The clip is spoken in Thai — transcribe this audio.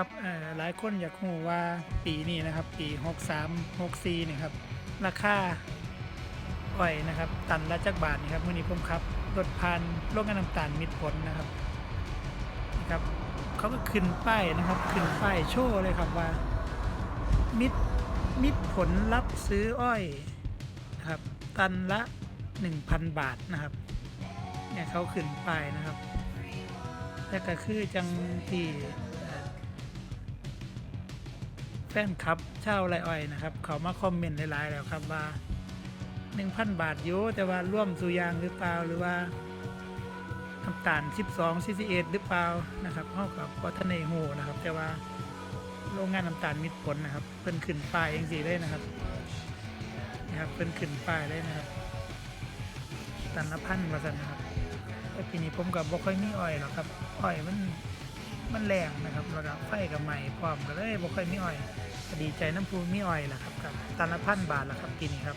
ครับหลายคนอยากรู้ว่าปีนี้นะครับ ปี 63 64นี่ครับ ราคาอ้อยนะครับ ตันละจักบาทนี่ครับมื่อนี้ผมครับรถพันโรงงานน้ำตาลมิตรผลนะครับนะครับเขาก็ขึ้นป้ายนะครับ ขึ้นป้ายโชว์เลยครับว่า มิตรมิตรผลรับซื้ออ้อยนะครับ ตันละ 1,000 บาทนะครับเนี่ยเขาขึ้นป้ายนะครับแล้วก็คือจังที่ ฟนคลับเช่าวไรอ้อยนะครับ เขามาคอมเมนต์หลายๆแล้วครับว่า 1,000 บาทอยู่แต่ว่าร่วมสุยางหรือเปล่าหรือว่าน้ำตาล 12 CCA หรือเปล่านะครับเขากับวัฒนเนโฮนะครับ แต่ว่าโรงงานน้ำตาลมิตรผลนะครับเพิ่นขึ้นป้ายองสีเลยนะครับนะครับเพิ่นขึ้นป้ายเลยนะครับตันละพันวาซั่นนะครับแต่ปีนี้ผมกับบ่ค่อยมีอ้อยหรอกครับอ้อยมัน มันแรงนะครับระดับไฟกับใหม่พร้อมก็เลยบ่ค่อยมีอ้อยดีใจน้ำพูมีอ้อยแหละครับกับตันละพันบาทละครับกินครับ